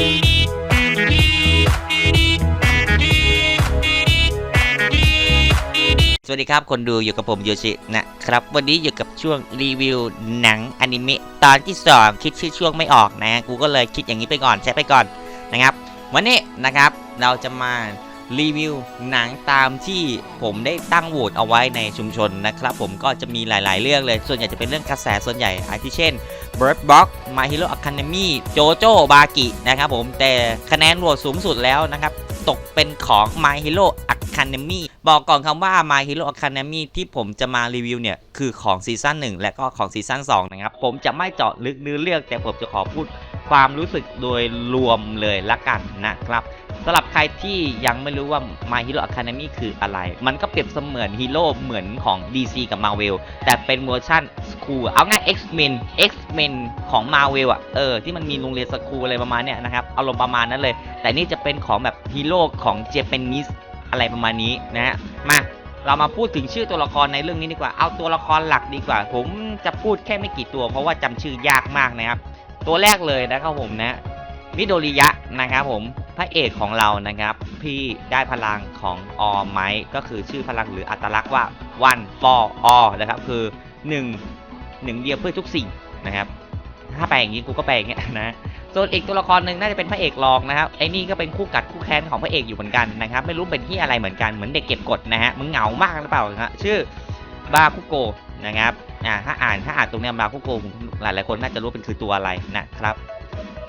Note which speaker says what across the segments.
Speaker 1: สวัสดีครับ คนดูอยู่กับผมโยชินะครับ วันนี้อยู่กับช่วงรีวิวหนังอนิเมะตอนที่ 2 คิดชื่อช่วงไม่ออกนะ กูก็เลยคิดอย่างนี้ไปก่อน ใช้ไปก่อนนะครับ วันนี้นะครับเราจะมารีวิวหนังตามที่ผมได้ตั้งโหวตเอาไว้ในชุมชนนะครับ ผมก็จะมีหลาย ๆ เรื่องเลย ส่วนใหญ่จะเป็นเรื่องกระแสส่วนใหญ่อาทิเช่น Bird Box My Hero Academy JoJo Baki นะครับผมแต่คะแนนโหวตสูงสุดแล้วนะครับ ตกเป็นของ My Hero Academy บอกก่อนคำว่า My Hero Academy ที่ผมจะมารีวิวเนี่ย คือของซีซั่น1 และก็ของซีซั่น2 นะครับ ผมจะไม่เจาะลึกเนื้อเรื่องแต่ผมจะขอพูดความรู้สึกโดยรวมเลยละกันนะครับ สำหรับใครที่ยังไม่รู้ว่า My Hero Academy คืออะไร มันก็เปรียบเสมือนฮีโร่เหมือนของ DC กับ Marvel แต่เป็นเวอร์ชันสคูลเอาง่าย X-Men X-Men ของ Marvel อะ เออ ที่มันมีโรงเรียนสคูลอะไรประมาณเนี้ยนะครับ อารมณ์ประมาณนั้นเลย แต่นี่จะเป็นของแบบฮีโร่ของ Japanese อะไรประมาณนี้นะฮะ มาเรามาพูดถึงชื่อตัวละครในเรื่องนี้ดีกว่า เอาตัวละครหลักดีกว่า ผมจะพูดแค่ไม่กี่ตัว เพราะว่าจำชื่อยากมากนะครับ ตัวแรกเลยนะครับผมนะมิโดริยะนะครับผม พระเอกของเรานะครับ พี่ได้พลังของออไมก็คือชื่อพลังหรืออัตลักษณ์ว่า one for all นะครับ คือหนึ่งหนึ่งเดียวเพื่อทุกสิ่งนะครับ ถ้าแปลอย่างนี้กูก็แปลอย่างเงี้ยนะส่วนอีกตัวละครหนึ่งน่าจะเป็นพระเอกรองนะครับไอ้นี่ก็เป็นคู่กัดคู่แค้นของพระเอกอยู่เหมือนกันนะครับ ไม่รู้เป็นที่อะไรเหมือนกันเหมือนเด็กเก็บกดนะฮะมึงเหงามากหรือเปล่านะชื่อบาคุโกนะครับอ่าถ้าอ่านถ้าอ่านตรงเนี้ยบาคุโกหลายหลายคนน่าจะรู้เป็นคือตัวอะไรนะครับ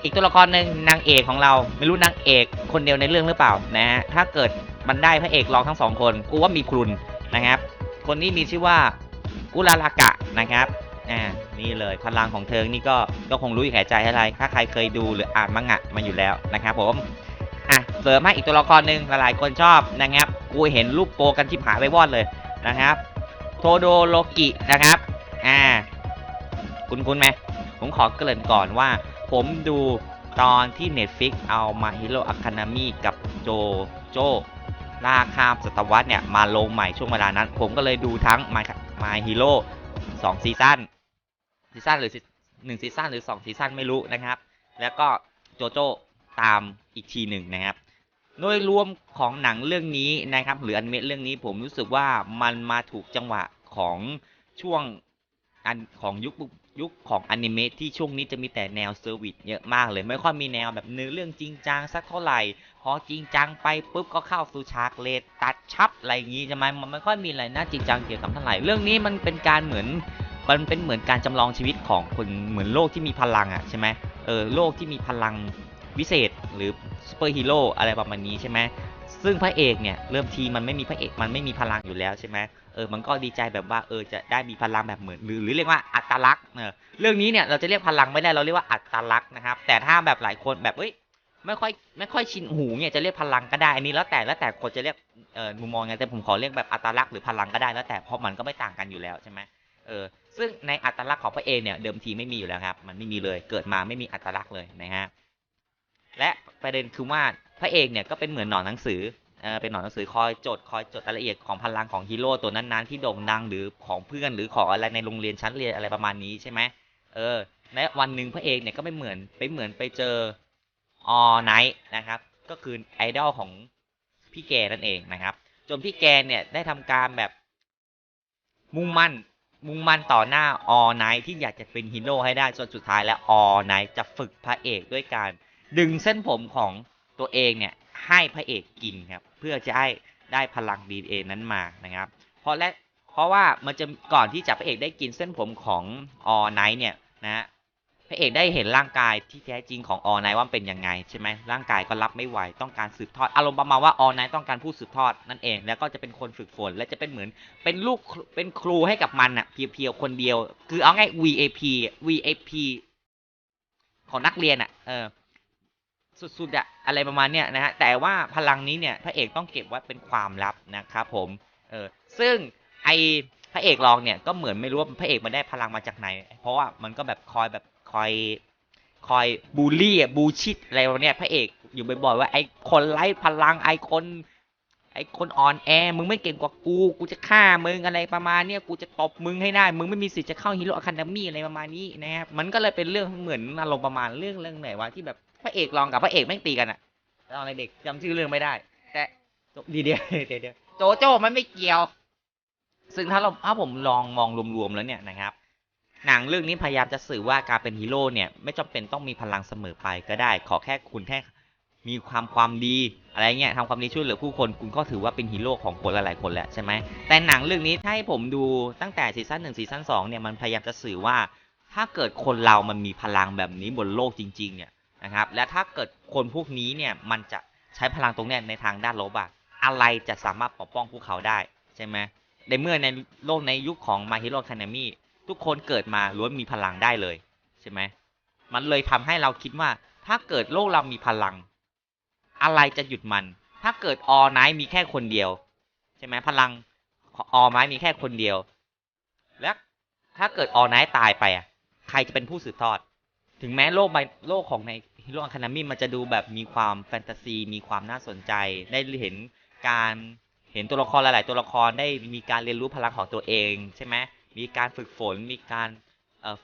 Speaker 1: อีกตัวละครหนึ่งนางเอกของเราไม่รู้นางเอกคนเดียวในเรื่องหรือเปล่านะฮะถ้าเกิดมันได้พระเอกรองทั้งสองคนกูว่ามีพลุนนะครับ คนนี้มีชื่อว่ากุลาลากะนะครับอ่านี่เลยพลังของเธอนี่ก็ก็คงรู้อยู่แก่ใจอะไร ถ้าใครเคยดูหรืออ่านมังงะมาอยู่แล้วนะครับผมอะเสริมให้อีกตัวละครหนึ่งหลายๆคนชอบนะครับกูเห็นรูปโปกันที่ผาไปวอดเลยนะครับโทโดโลกินะครับอ่า คุณคุณไหมผมขอเกริ่นก่อนว่า ผมดูตอนที่ Netflix เอามา Hero Academy กับโจโจล่าข้ามศตวรรษเนี่ย มาลงใหม่ช่วงเวลานั้น ผมก็เลยดูทั้ง My My Hero 2ซีซั่นซีซั่นหรือหนึ่งซีซั่นหรือ 2 ซีซั่นไม่รู้นะครับ แล้วก็โจโจตามอีกทีหนึ่งนะครับ โดยรวมของหนังเรื่องนี้นะครับ หรืออนิเมะเรื่องนี้ผมรู้สึกว่ามันมาถูกจังหวะของช่วงอันของยุค ยุคของอนิเมะที่ช่วงนี้จะมีแต่แนวเซอร์วิสเยอะมากเลย ไม่ค่อยมีแนวแบบเนื้อเรื่องจริงจังสักเท่าไหร่ พอจริงจังไปปุ๊บก็เข้าสู่ฉากเลดตัดชับอะไรอย่างงี้ใช่ไหมมันไม่ค่อยมีอะไรน่าจริงจังเกี่ยวกับเท่าไหร่เรื่องนี้มันเป็นการเหมือนมันเป็นเหมือนการจำลองชีวิตของคนเหมือนโลกที่มีพลังอะใช่ไหมเออโลกที่มีพลังวิเศษหรือซูเปอร์ฮีโร่อะไรประมาณนี้ใช่ไหม ซึ่งพระเอกเนี่ยเริ่มทีมันไม่มีพระเอกมันไม่มีพลังอยู่แล้วใช่ไหมเออมันก็ดีใจแบบว่าเออจะได้มีพลังแบบเหมือนหรือหรือเรียกว่าอัตลักษณ์เออเรื่องนี้เนี่ยเราจะเรียกพลังไม่ได้เราเรียกว่าอัตลักษณ์นะครับ แต่ถ้าแบบหลายคนแบบเอ้ยไม่ค่อยไม่ค่อยชินหูเนี่ยจะเรียกพลังก็ได้อันนี้แล้วแต่แล้วแต่คนจะเรียกเออมุมมองไงแต่ผมขอเรียกแบบอัตลักษณ์หรือพลังก็ได้แล้วแต่เพราะมันก็ไม่ต่างกันอยู่แล้วใช่ไหมเออซึ่งในอัตลักษณ์ของพระเอกเนี่ยเดิมทีไม่มีอยู่แล้วครับมันไม่มีเลยเกิดมาไม่มีอัตลักษณ์เลยนะฮะ และประเด็นคือว่าพระเอกเนี่ยก็เป็นเหมือนหนอนหนังสือเออเป็นหนอนหนังสือคอยจดคอยจดรายละเอียดของพลังของฮีโร่ตัวนั้นๆที่โด่งดังหรือของเพื่อนหรือของอะไรในโรงเรียนชั้นเรียนอะไรประมาณนี้ใช่ไหมเออและวันหนึ่งพระเอกเนี่ยก็ไม่เหมือนไปเหมือนไปเจอออไนท์นะครับ ก็คือไอดอลของพี่แกนั่นเองนะครับจนพี่แกเนี่ยได้ทำการแบบมุ่งมั่นมุ่งมั่นต่อหน้าออไนท์ที่อยากจะเป็นฮีโร่ให้ได้จนสุดท้ายแล้วออไนท์จะฝึกพระเอกด้วยการ ดึงเส้นผมของตัวเองเนี่ยให้พระเอกกินครับเพื่อจะให้ได้พลัง DNA นั้นมานะครับ เพราะและเพราะว่ามันจะก่อนที่จะพระเอกได้กินเส้นผมของออไนท์เนี่ยนะฮะพระเอกได้เห็นร่างกายที่แท้จริงของออไนท์ว่าเป็นยังไงใช่ไหมร่างกายก็รับไม่ไหวต้องการสืบทอดอารมณ์ประมาณว่าออไนท์ต้องการผู้สืบทอดนั่นเอง แล้วก็จะเป็นคนฝึกฝน และจะเป็นเหมือนเป็นลูกเป็นครูให้กับมันอะเพียวๆคนเดียว คือเอาง่าย VAP VAP ของนักเรียนอะเออ สุดๆอะอะไรประมาณเนี้ยนะฮะแต่ว่าพลังนี้เนี่ยพระเอกต้องเก็บไว้เป็นความลับนะครับผมเออซึ่งไอพระเอกรองเนี่ยก็เหมือนไม่รู้ว่าพระเอกมันได้พลังมาจากไหน เพราะว่ามันก็แบบคอยแบบคอยคอยบูลลี่บูชิดอะไรวะเนี้ยพระเอกอยู่บ่อยๆว่าไอคนไร้พลังไอคน ไอ้คนอ่อนแอ มึงไม่เก่งกว่ากู กูจะฆ่ามึงอะไรประมาณเนี้ย กูจะตบมึงให้ได้ มึงไม่มีสิทธิ์จะเข้าฮีโร่อะคาเดมี่อะไรประมาณนี้นะครับ มันก็เลยเป็นเรื่องเหมือนอารมณ์ประมาณเรื่องเรื่องไหนวะที่แบบพระเอกลองกับพระเอกแม่งตีกันอะตอนเด็กจำชื่อเรื่องไม่ได้ แต่ดีเดียวเดี๋ยวเดี๋ยวโจโจ้มันไม่เกี่ยว ซึ่งถ้าเราถ้าผมลองมองรวมๆแล้วเนี่ยนะครับหนังเรื่องนี้พยายามจะสื่อว่าการเป็นฮีโร่เนี่ย ไม่จำเป็นต้องมีพลังเสมอไปก็ได้ ขอแค่คุณแค่ มีความความดีอะไรเงี้ยทำความดีช่วยเหลือผู้คนคุณก็ถือว่าเป็นฮีโร่ของคนหลายๆคนแล้วใช่ไหมแต่หนังเรื่องนี้ถ้าให้ผมดูตั้งแต่ซีซั่นหนึ่งซีซั่นสองเนี่ยมันพยายามจะสื่อว่า ถ้าเกิดคนเรามันมีพลังแบบนี้บนโลกจริง ๆ เนี่ยนะครับและถ้าเกิดคนพวกนี้เนี่ยมันจะใช้พลังตรงเนี้ยในทางด้านลบอะอะไรจะสามารถปกป้องพวกเขาได้ใช่ไหมในเมื่อในโลกในยุคของ My Hero Academy ทุกคนเกิดมาล้วนมีพลังได้เลยใช่ไหมมันเลยทำให้เราคิดว่าถ้าเกิดโลกเรามีพลัง อะไรจะหยุดมัน ถ้าเกิดออไนท์มีแค่คนเดียว ใช่ไหมพลังออไนท์มีแค่คนเดียว และถ้าเกิดออไนท์ตายไปอะ ใครจะเป็นผู้สืบทอด ถึงแม้โลกใบโลกของในฮีโร่อะคาเดมี่มันจะดูแบบมีความแฟนตาซี มีความน่าสนใจ ได้เห็นการเห็นตัวละครหลาย ๆ ตัวละครได้มีการเรียนรู้พลังของตัวเองใช่ไหมมีการฝึกฝน มีการ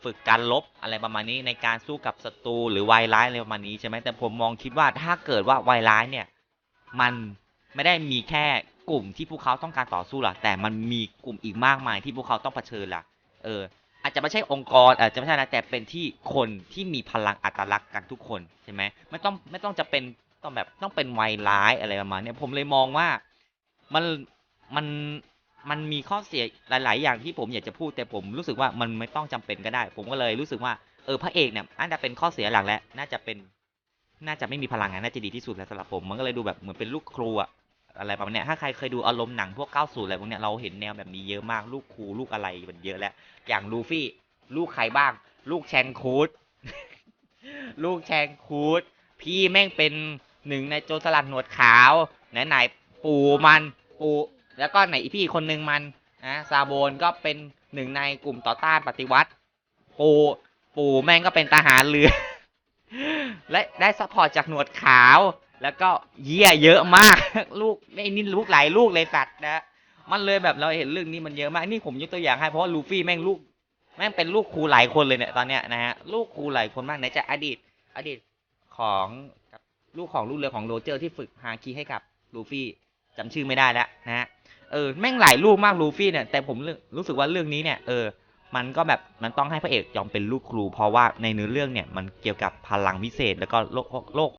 Speaker 1: ฝึกการลบอะไรประมาณนี้ในการสู้กับศัตรูหรือวายร้ายอะไรประมาณนี้ใช่ไหมแต่ผมมองคิดว่าถ้าเกิดว่าวายร้ายเนี่ยมันไม่ได้มีแค่กลุ่มที่พวกเขาต้องการต่อสู้หรอกแต่มันมีกลุ่มอีกมากมายที่พวกเขาต้องเผชิญล่ะเอออาจจะไม่ใช่องค์กรอาจจะไม่ใช่นะแต่เป็นที่คนที่มีพลังอัตลักษณ์กันทุกคนใช่ไหมไม่ต้องไม่ต้องจะเป็นต้องแบบต้องเป็นวายร้ายอะไรประมาณนี้ผมเลยมองว่ามันมัน มันมีข้อเสียหลาย ๆ อย่างที่ผมอยากจะพูดแต่ผมรู้สึกว่ามันไม่ต้องจำเป็นก็ได้ ผมก็เลยรู้สึกว่าเออพระเอกเนี่ยน่าจะเป็นข้อเสียหลักและน่าจะเป็นน่าจะไม่มีพลังงานน่าจะดีที่สุดแล้วสำหรับผมมันก็เลยดูแบบเหมือนเป็นลูกครูอะอะไรประมาณนี้ถ้าใครเคยดูอารมณ์หนังพวก 90 อะไรพวกเนี้ยเราเห็นแนวแบบนี้เยอะมากลูกครูลูกอะไรมันเยอะแล้ว อย่างลูฟี่ ลูกใครบ้าง ลูกแชงคูดลูกแชงคูดพี่แม่งเป็นหนึ่งในโจรสลัดหนวดขาวไหนไหนปู่มันปู่ แล้วก็ไหนอีพี่คนหนึ่งมันนะซาโบนก็เป็นหนึ่งในกลุ่มต่อต้านปฏิวัติ ปูปูแม่งก็เป็นทหารเรือ และได้ซัพพอร์ตจากหนวดขาว แล้วก็เยี่ยเยอะมาก ลูกไอ้นี่ลูกหลายลูกเลยสัตว์นะมันเลยแบบเราเห็นเรื่องนี้มันเยอะมากนี่ผมยกตัวอย่างให้เพราะว่าลูฟี่แม่งลูกแม่งเป็นลูกครูหลายคนเลยเนี่ยตอนเนี้ยนะฮะลูกครูหลายคนมากไหนจะอดีต อดีตของลูกของลูกเรือของโรเจอร์ที่ฝึกฮาคิให้กับลูฟี่ จำชื่อไม่ได้แล้วนะฮะเออแม่งหลายลูกมากลูฟี่เนี่ยแต่ผมรู้รู้สึกว่าเรื่องนี้เนี่ยเออมันก็แบบมันต้องให้พระเอกยอมเป็นลูกครู เพราะว่าในเนื้อเรื่องเนี่ยมันเกี่ยวกับพลังวิเศษแล้วก็โลกโลก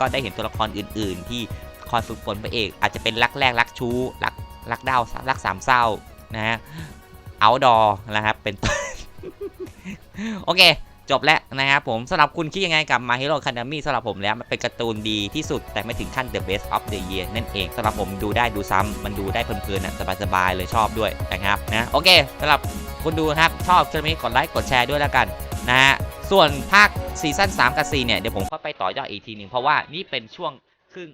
Speaker 1: ก็ได้เห็นตัวละครอื่น ๆ ที่คอยฝึกฝนพระเอก อาจจะเป็นรักแรกรักชู้รักรักดาวรักสามเศร้านะฮะเอาดอนะครับเป็นโอเค จบแล้วนะครับผมสำหรับคุณคิดยังไงกับ My Hero Academy สำหรับผมแล้วมันเป็นการ์ตูนดีที่สุดแต่ไม่ถึงขั้น The Best of the Year นั่นเองสำหรับผมดูได้ดูซ้ำมันดูได้เพลินๆนะสบายๆเลยชอบด้วยนะครับนะโอเคสำหรับคุณดูนะครับชอบคลิปนี้กดไลค์กดแชร์ด้วยแล้วกัน ส่วนภาคซีซั่น3กับ4เนี่ยเดี๋ยวผมเข้าไปต่อยอดอีกทีหนึ่งเพราะว่านี่เป็นช่วงครึ่ง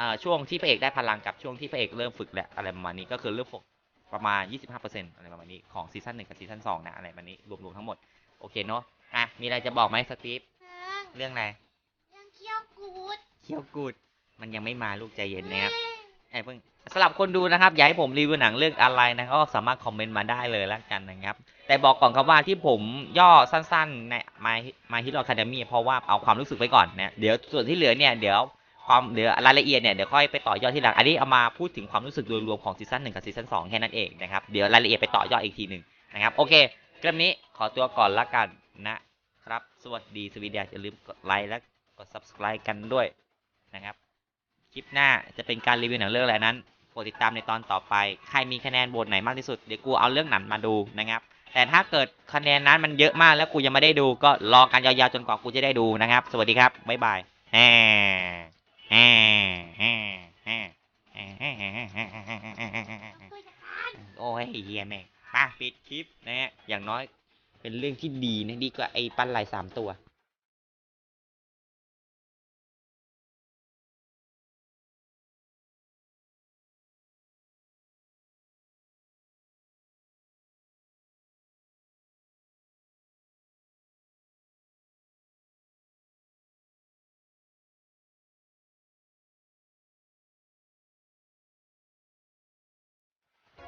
Speaker 1: อ่าช่วงที่พระเอกได้พลังกับช่วงที่พระเอกเริ่มฝึกแหละอะไรประมาณนี้ก็คือเริ่มฝึกประมาณ 25%อะไรประมาณนี้ของซีซั่น1กับซีซั่น2นะอะไรประมาณนี้รวมๆทั้งหมดโอเคเนาะอะมีอะไรจะบอกไหมสตีฟเรื่องอะไร
Speaker 2: ยังเคี้ยวกูด
Speaker 1: เคี่ยวกูดมันยังไม่มาลูกใจเย็นนะครับ ไอ้เพิ่งสำหรับคนดูนะครับอยากให้ผมรีวิวหนังเรื่องอะไรนะก็สามารถคอมเมนต์มาได้เลยแล้วกันนะครับ แต่บอกก่อนครับว่าที่ผมย่อสั้นๆใน My My Hero Academy เพราะว่าเอาความรู้สึกไว้ก่อนนะเดี๋ยวส่วนที่เหลือเนี่ยเดี๋ยวความเหลือรายละเอียดเนี่ยเดี๋ยวค่อยไปต่อยอดที่หลังอันนี้เอามาพูดถึงความรู้สึกโดยรวมของซีซั่นหนึ่งกับซีซั่นสองแค่นั้นเองนะครับเดี๋ยวรายละเอียดไปต่อยอดอีกทีหนึ่งนะครับโอเคคลิปนี้ขอตัวก่อนละกันนะครับ สวัสดีสวีเดียอย่าลืมกดไลค์และกด subscribe กันด้วยนะครับ คลิปหน้าจะเป็นการรีวิวหนังเรื่องอะไรนั้นโปรดติดตามในตอนต่อไป ใครมีคะแนนโหวตไหนมากที่สุด เดี๋ยวกูเอาเรื่องหนังมาดูนะครับ แต่ถ้าเกิดคะแนนนั้นมันเยอะมากแล้วกูยังไม่ได้ดูก็รอการยาวๆจนกว่ากูจะได้ดูนะครับ สวัสดีครับ บ๊ายบายแฮ่แฮ่โอ้ยเฮียแม่งมาปิดคลิปนะฮะอย่างน้อยเป็นเรื่องที่ดีนะดีกว่าไอ้ปั้นลายสามตัว